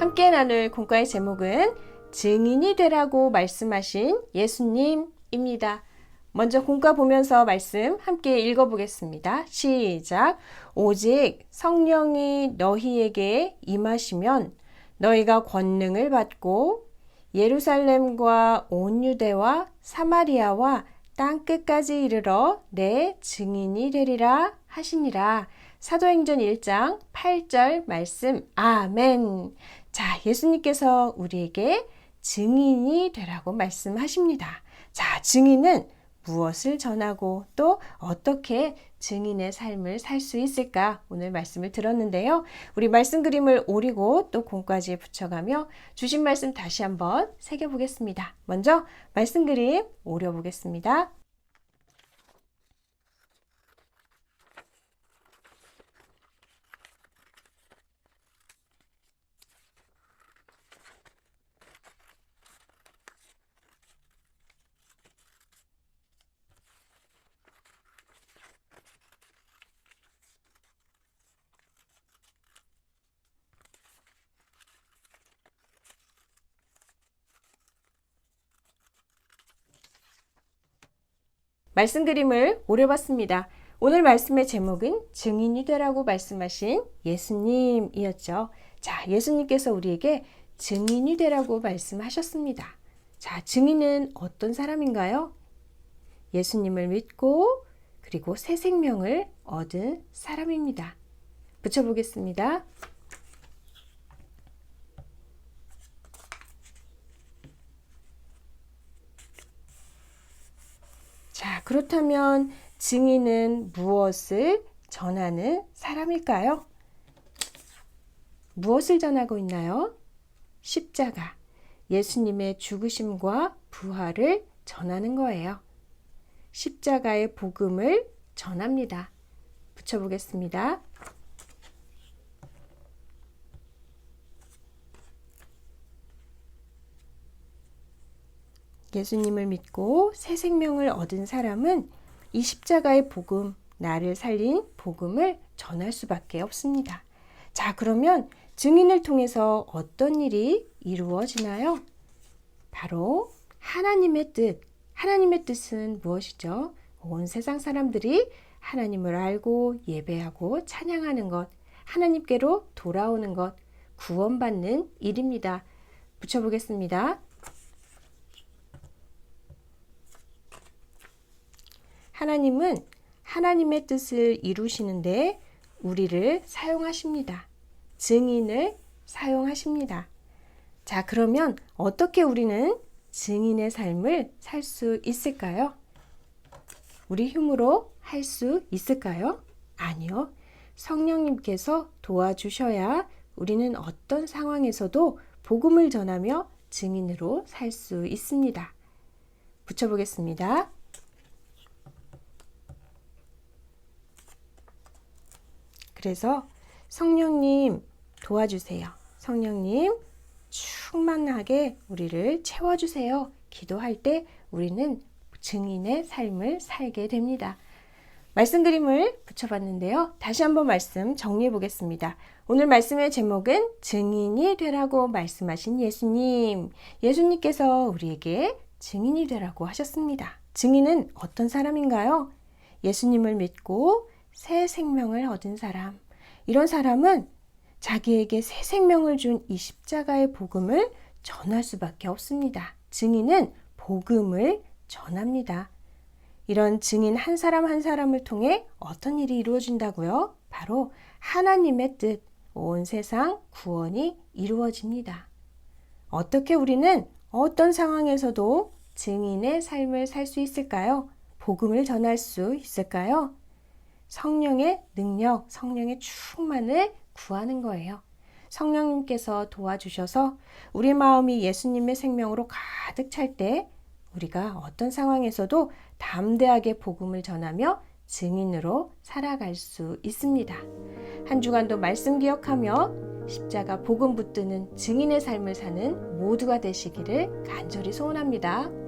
함께 나눌 공과의 제목은 증인이 되라고 말씀하신 예수님입니다. 먼저 공과 보면서 말씀 함께 읽어보겠습니다. 시작. 오직 성령이 너희에게 임하시면 너희가 권능을 받고 예루살렘과 온 유대와 사마리아와 땅 끝까지 이르러 내 증인이 되리라 하시니라. 사도행전 1장 8절 말씀. 아멘. 자, 예수님께서 우리에게 증인이 되라고 말씀하십니다. 자, 증인은 무엇을 전하고 또 어떻게 증인의 삶을 살 수 있을까 오늘 말씀을 들었는데요. 우리 말씀 그림을 오리고 또 공까지 붙여가며 주신 말씀 다시 한번 새겨보겠습니다. 먼저 말씀 그림 오려보겠습니다. 말씀 그림을 오려봤습니다. 오늘 말씀의 제목은 증인이 되라고 말씀하신 예수님이었죠. 자, 예수님께서 우리에게 증인이 되라고 말씀하셨습니다. 자, 증인은 어떤 사람인가요? 예수님을 믿고 그리고 새 생명을 얻은 사람입니다. 붙여보겠습니다. 자, 그렇다면 증인은 무엇을 전하는 사람일까요? 무엇을 전하고 있나요? 십자가, 예수님의 죽으심과 부활을 전하는 거예요. 십자가의 복음을 전합니다. 붙여보겠습니다. 예수님을 믿고 새 생명을 얻은 사람은 이 십자가의 복음, 나를 살린 복음을 전할 수밖에 없습니다. 자, 그러면 증인을 통해서 어떤 일이 이루어지나요? 바로 하나님의 뜻. 하나님의 뜻은 무엇이죠? 온 세상 사람들이 하나님을 알고 예배하고 찬양하는 것, 하나님께로 돌아오는 것, 구원받는 일입니다. 붙여보겠습니다. 하나님은 하나님의 뜻을 이루시는데 우리를 사용하십니다. 증인을 사용하십니다. 자, 그러면 어떻게 우리는 증인의 삶을 살 수 있을까요? 우리 힘으로 할 수 있을까요? 아니요. 성령님께서 도와주셔야 우리는 어떤 상황에서도 복음을 전하며 증인으로 살 수 있습니다. 붙여보겠습니다. 그래서 성령님 도와주세요. 성령님 충만하게 우리를 채워주세요. 기도할 때 우리는 증인의 삶을 살게 됩니다. 말씀 그림을 붙여봤는데요. 다시 한번 말씀 정리해 보겠습니다. 오늘 말씀의 제목은 증인이 되라고 말씀하신 예수님. 예수님께서 우리에게 증인이 되라고 하셨습니다. 증인은 어떤 사람인가요? 예수님을 믿고 새 생명을 얻은 사람. 이런 사람은 자기에게 새 생명을 준 이 십자가의 복음을 전할 수밖에 없습니다. 증인은 복음을 전합니다. 이런 증인 한 사람 한 사람을 통해 어떤 일이 이루어진다고요? 바로 하나님의 뜻, 온 세상 구원이 이루어집니다. 어떻게 우리는 어떤 상황에서도 증인의 삶을 살 수 있을까요? 복음을 전할 수 있을까요? 성령의 능력, 성령의 충만을 구하는 거예요. 성령님께서 도와주셔서 우리 마음이 예수님의 생명으로 가득 찰 때 우리가 어떤 상황에서도 담대하게 복음을 전하며 증인으로 살아갈 수 있습니다. 한 주간도 말씀 기억하며 십자가 복음 붙드는 증인의 삶을 사는 모두가 되시기를 간절히 소원합니다.